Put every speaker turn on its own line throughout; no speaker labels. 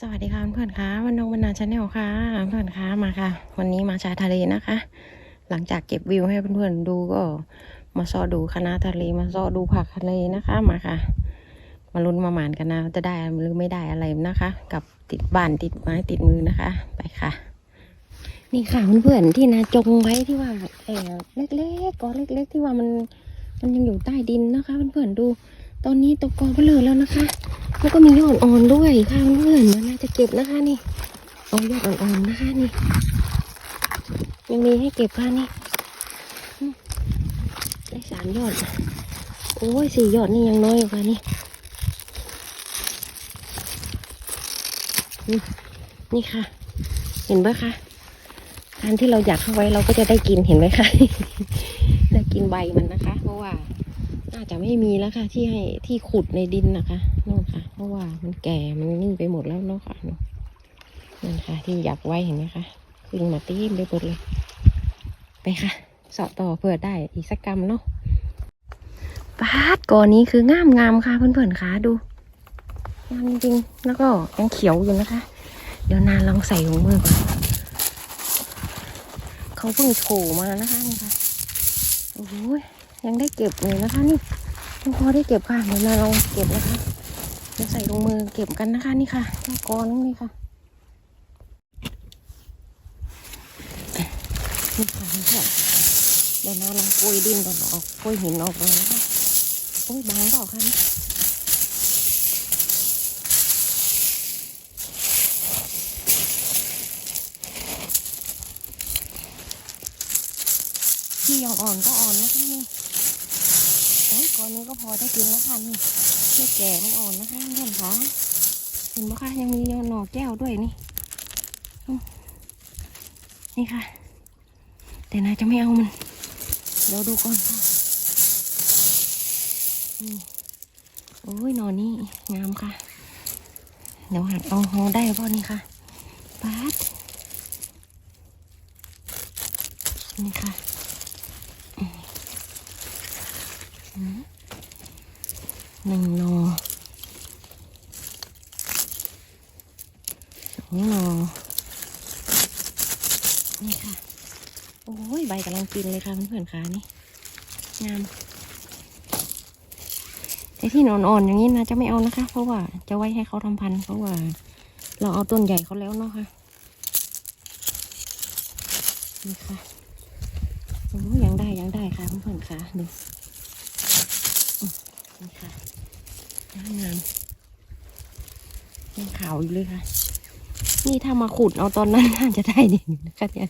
สวัสดีค่ะเพื่อนๆคะวันนงบรรณาชาแนลค่ะเพื่อนๆคะมาค่ะ วันนี้มาชายทะเลนะคะ หลังจากเก็บวิวให้เพื่อนๆดูก็ มาซอดูคณะทะเลมาซอดูผักทะเลนะคะมาค่ะ มาลุ้นมาหมานกันนะจะได้หรือไม่ได้อะไรนะคะ กับติดบ้านติดไม้ติดมือนะคะ ไปค่ะ นี่ค่ะเพื่อนๆที่นาจงไว้ที่ว่าเออเล็กๆก้อนเล็ก ๆ ที่ว่ามันมันยังอยู่ใต้ดินนะคะเพื่อนๆดู ตอนนี้ตกกอเบลอแล้วนะคะ แล้วก็มียอดอ่อนด้วยค่ะเพื่อนมันน่าจะเก็บนะคะนี่เอายอดอ่อนๆนะคะนี่ ยังมีให้เก็บค่ะนี่ได้สามยอด โอ้ยสี่ยอดนี่ยังน้อยอยู่ค่ะนี่นี่ค่ะ เห็นไหมคะการที่เราอยากเข้าไว้เราก็จะได้กินเห็นไหมคะได้กินใบมันนะคะ เพราะว่า น่าจะไม่มีแล้วค่ะที่ให้ที่ขุดในดินนะคะนู่นค่ะ เพราะว่ามันแก่มันนี่ไปหมดแล้วเนาะค่ะน,นั่นค่ะ ที่อยากไว้เห็นไหมคะขึ้นมาต็มไปหมดเลย ไปค่ะสาะต่อเพื่อได้อีกสักกรรมเนาะปาดก่อนนี้คืองามงามๆค่ะเพื่อนๆค่ะดูงามจริงๆแล้วก็ยังเขียวอยู่นะคะ เดี๋ยวนานลองใส่ถุงมือก่อนเขาเพิ่งโผล่มานะคะนี่ค่ะโอ้ย ยังได้เก็บเลยนะคะนี่ยังพอได้เก็บค่ะเดี๋ยวมาลองเก็บนะคะเดี๋ยวใส่ลงมือเก็บกันนะคะนี่ค่ะแค่กอนึงนี่ค่ะนี่ค่ะนี่ค่ะเดี๋ยวนาลองโกยดินก่อนออกโกยหินออกเลยนะคะโอ้ยบางเปล่าคะนี่ที่ยังอ่อนก็อ่อนนะคะนี่ ก้อนนี้ก็พอได้กินแล้วค่ะนี่ไม่แก่ไม่อ่อนนะคะเพื่อนคะเห็นไหมคะยังมีหน่อแก้วด้วยนี่นี่ค่ะ แต่นายจะไม่เอามัน เดี๋ยวดูก่อนค่ะโอ้ยหน่อนี้งามค่ะ เดี๋ยวหัดเอาหอได้ป่ะนี่ค่ะป๊าดนี่ค่ะ หนึ่งหนอสองหนอนี่ค่ะ โอ้ยใบกำลังกินเลยค่ะเพื่อนๆค่ะนี่ งามแต่ที่นอนๆอย่างนี้นะจะไม่เอานะคะ เพราะว่าจะไว้ให้เขาทำพันธุ์เพราะว่า เราเอาต้นใหญ่เขาแล้วเนาะค่ะนี่ค่ะโอ้ยยังได้ยังได้ค่ะเพื่อนๆค่ะดู นี่ค่ะงามยังขาวอยู่เลยค่ะ นี่ถ้ามาขุดเอาตอนนั้นน่าจะได้ดีนะคะเนี่ย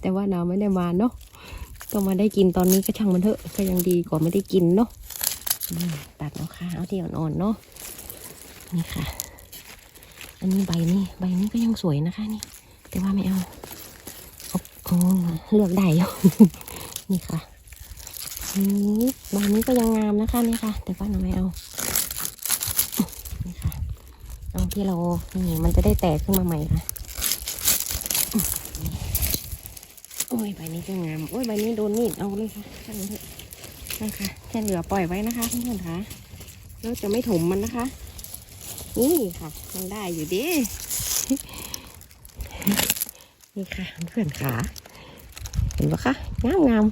แต่ว่าเราไม่ได้มาเนาะต้องมาได้กินตอนนี้ก็ช่างมันเถอะก็ยังดีกว่าไม่ได้กินเนาะตัดเนาะค่ะเอาที่อ่อนๆเนาะนี่ค่ะ อันนี้ใบนี้ใบนี้ก็ยังสวยนะคะนี่ แต่ว่าไม่เอาเอาเอาเลือกได้อยู่นี่ค่ะ นี่ใบนี้ก็ยังงามนะคะนี่ค่ะ แต่ว่าเราไม่เอานี่ค่ะเอาที่เรานี่มันจะได้แตกขึ้นมาใหม่ค่ะโอ้ยใบนี้ก็งามโอ้ยใบนี้โดนมีดเอาเลยค่ะช่านเถอะนะคะแค่เหลือปล่อยไว้นะคะเพื่อนๆค่ะแล้วจะไม่ถมมันนะคะ นี่ค่ะยังได้อยู่ดินี่ค่ะเพื่อนๆค่ะเห็นปะคะงามงาม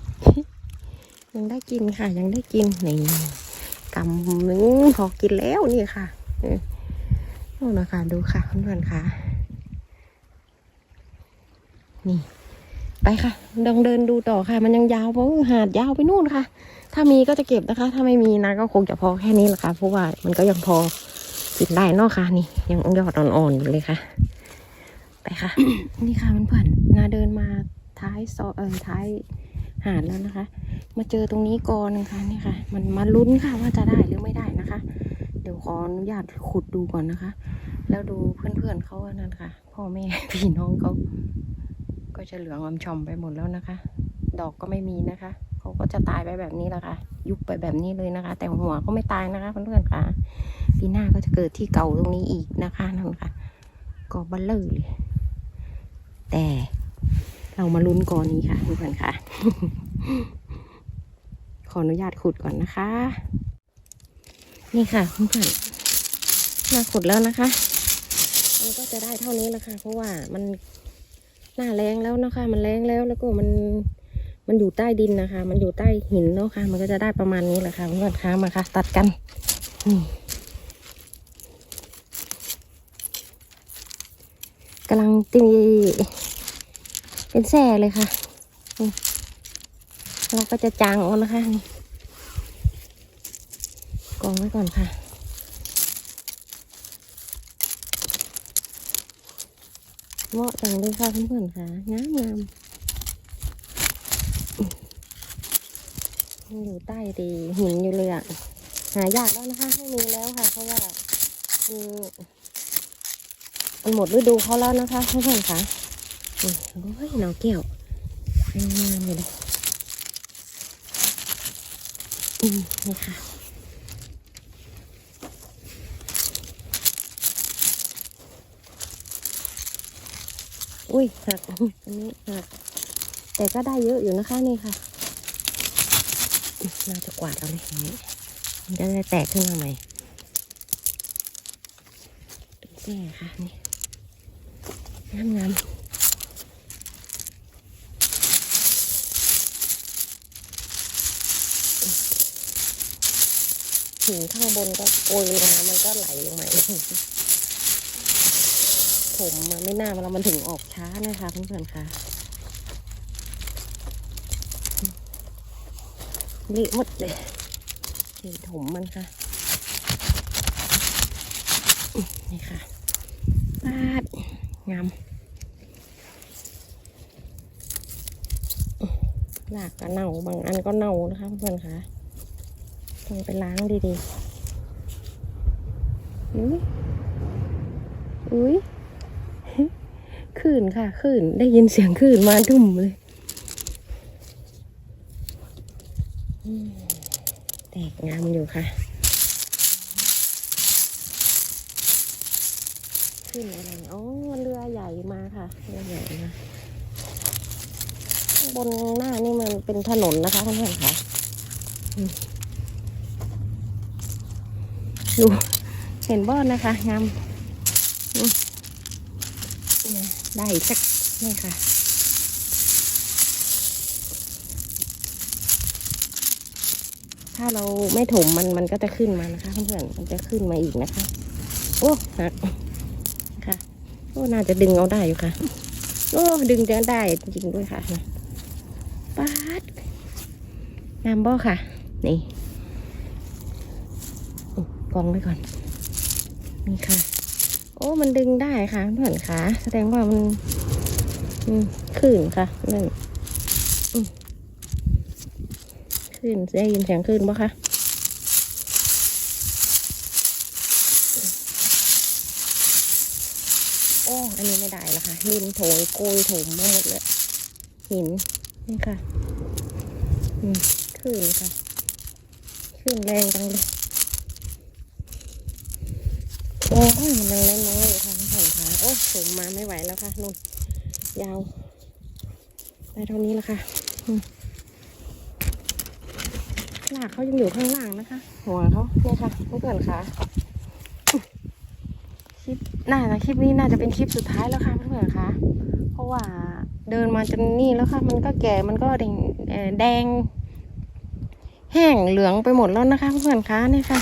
ยังได้กินค่ะ ยังได้กินนี่กำนึงพอกินแล้วนี่ค่ะนู่นนะคะดูค่ะเพื่อนๆค่ะ นี่ ไปค่ะลองเดินดูต่อค่ะ มันยังยาวเพราะหาดยาวไปนู่นค่ะ ถ้ามีก็จะเก็บนะคะ ถ้าไม่มีนะก็คงจะพอแค่นี้แหละค่ะเพราะว่ามันก็ยังพอกินได้นอกค่ะ นี่ ยังยอดอ่อนๆอยู่เลยค่ะ ไปค่ะ นี่ค่ะเพื่อนๆนาเดินมาท้ายซอเออท้าย หาดแล้วนะคะ มาเจอตรงนี้ก่อนนึงค่ะนี่ค่ะ มันมาลุ้นค่ะว่าจะได้หรือไม่ได้นะคะ เดี๋ยวขออนุญาตขุดดูก่อนนะคะ แล้วดูเพื่อนๆเขาอันนั่นค่ะ พ่อแม่พี่น้องเขาก็จะเหลืองอมชอมไปหมดแล้วนะคะ ดอกก็ไม่มีนะคะเขาก็จะตายไปแบบนี้แหละค่ะ ยุบไปแบบนี้เลยนะคะ แต่หัวก็ไม่ตายนะคะเพื่อนๆค่ะปีหน้าก็จะเกิดที่เก่าตรงนี้อีกนะคะนั่นค่ะ ก็บัลเลอร์เลยแต่ เรามาลุ้นก่อนนี้ค่ะทุกคนค่ะ ขออนุญาตขุดก่อนนะคะ นี่ค่ะเพื่อนๆมาขุดแล้วนะคะ มันก็จะได้เท่านี้แหละค่ะ เพราะว่ามันหน้าแรงแล้วนะคะ มันแรงแล้วแล้วก็มันมันอยู่ใต้ดินนะคะ มันอยู่ใต้หินเนาะค่ะ มันก็จะได้ประมาณนี้แหละค่ะเพื่อนๆคะมาค่ะ ตัดกันกำลังตี เป็นแส่เลยค่ะเราก็จะจางออกนะคะนี่กองไว้ก่อนค่ะเหมาะจังเลยค่ะเพื่อนๆค่ะงามงามอยู่ใต้ดีหินอยู่เลยอะหายากแล้วนะคะไม่มีแล้วค่ะ เพราะว่ามันมันหมดฤดูเขาแล้วนะคะเพื่อนๆค่ะ โอ้ยหนอแก้วงามเลยอืมนี่ค่ะอุ้ยหักอันนี้หักแต่ก็ได้เยอะอยู่นะคะนี่ค่ะน่าจะกวาดเอาเลยนี้มันจะได้แตกขึ้นมาใหม่นี่ค่ะนี่งามงาม หินข้างบนก็โกยลงมามันก็ไหลลงมาเองผมอะไม่น่าเวลามันถึงออกช้านะคะเพื่อนๆค่ะเละหมดเลยนี่ถมมันค่ะ นี่ค่ะปาดงามอื้อรากก็เน่าบางอันก็เน่านะคะเพื่อนๆค่ะ ต้องไปล้างดีๆ อุ้ย อุ้ยคลื่นค่ะคลื่นได้ยินเสียงคลื่นมาดุ่มเลย แตกงามอยู่ค่ะขึ้นอะไรเนี่ยอ๋อเรือใหญ่มาค่ะเรือใหญ่มาบนหน้านี่มันเป็นถนนนะคะเพื่อนๆค่ะ ดูเห็นบอนนะคะงามได้สักนี่ค่ะถ้าเราไม่ถมมันมันก็จะขึ้นมานะคะเพื่อนๆมันจะขึ้นมาอีกนะคะ โอ้หักค่ะโอ้น่าจะดึงเอาได้อยู่ค่ะ โอ้ดึงจะได้จริงด้วยค่ะปาดงามบ่ค่ะ นี่ กองไว้ก่อน นี่ค่ะ โอ้มันดึงได้ค่ะเพื่อนค่ะ แสดงว่ามันอืขึ้นค่ะนั่นอืมขึ้นได้ยินเสียงขึ้นปะคะโอ้อันนี้ไม่ได้ละค่ะดินโถยโกยถมมาหมดเลยหินนี่ค่ะอืมขึ้นค่ะขึ้นแรงจังเลย โอ้ยมันยังเล่น้อยๆอยู่ค่ะคุณผู้ชมค่ะโอ้สูงมาไม่ไหวแล้วค่ะนุ่นยาวได้เท่านี้แล้วค่ะหลากเขายังอยู่ข้างล่างนะคะ หัวเขาเนี่ยค่ะเพื่อนค่ะคลิปน่าจะคลิปนี้น่าจะเป็นคลิปสุดท้ายแล้วค่ะเพื่อนๆค่ะเพราะว่าเดินมาจนนี่แล้วค่ะ มันก็แก่มันก็แดงแดงแห้งเหลืองไปหมดแล้วนะคะเพื่อนๆค่ะเนี่ยค่ะ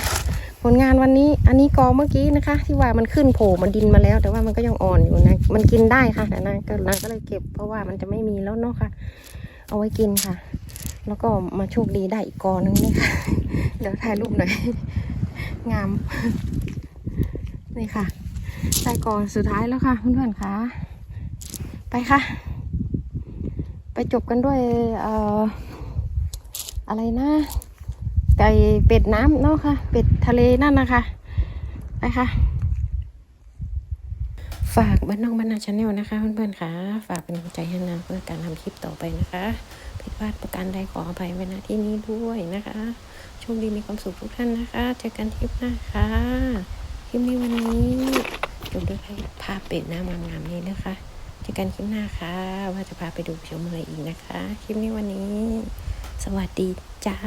ผลงานวันนี้อันนี้กอเมื่อกี้นะคะ ที่ว่ามันขึ้นโผล่มันดินมาแล้ว แต่ว่ามันก็ยังอ่อนอยู่นะมันกินได้ค่ะแต่นางก็นางก็เลยเก็บเพราะว่ามันจะไม่มีแล้วเนาะค่ะ เอาไว้กินค่ะ แล้วก็มาโชคดีได้อีกกอนึงนี่ค่ะ เดี๋ยวถ่ายรูปหน่อย งามนี่ค่ะได้กอสุดท้ายแล้วค่ะเพื่อนๆค่ะ ไปค่ะ ไปจบกันด้วยเอ่ออะไรนะ ไก่เป็ดน้ำเนาะค่ะ เป็ดทะเลนั่นนะคะไปค่ะ ฝากบ้านนอกบ้านนาชาแนลนะคะ เพื่อนๆค่ะ ฝากเป็นกำลังใจให้นาเพื่อการทำคลิปต่อไปนะคะผิดพลาดประการใดขออภัยไว้ณที่นี้ด้วยนะคะโชคดีมีความสุขทุกท่านนะคะ เจอกันคลิปหน้าค่ะคลิปนี้วันนี้จบด้วยภาพเป็ดน้ำงามๆนี้นะคะเจอกันคลิปหน้าค่ะ ว่าจะพาไปดูชมอะไรอีกนะคะ คลิปนี้วันนี้ สวัสดีจ้า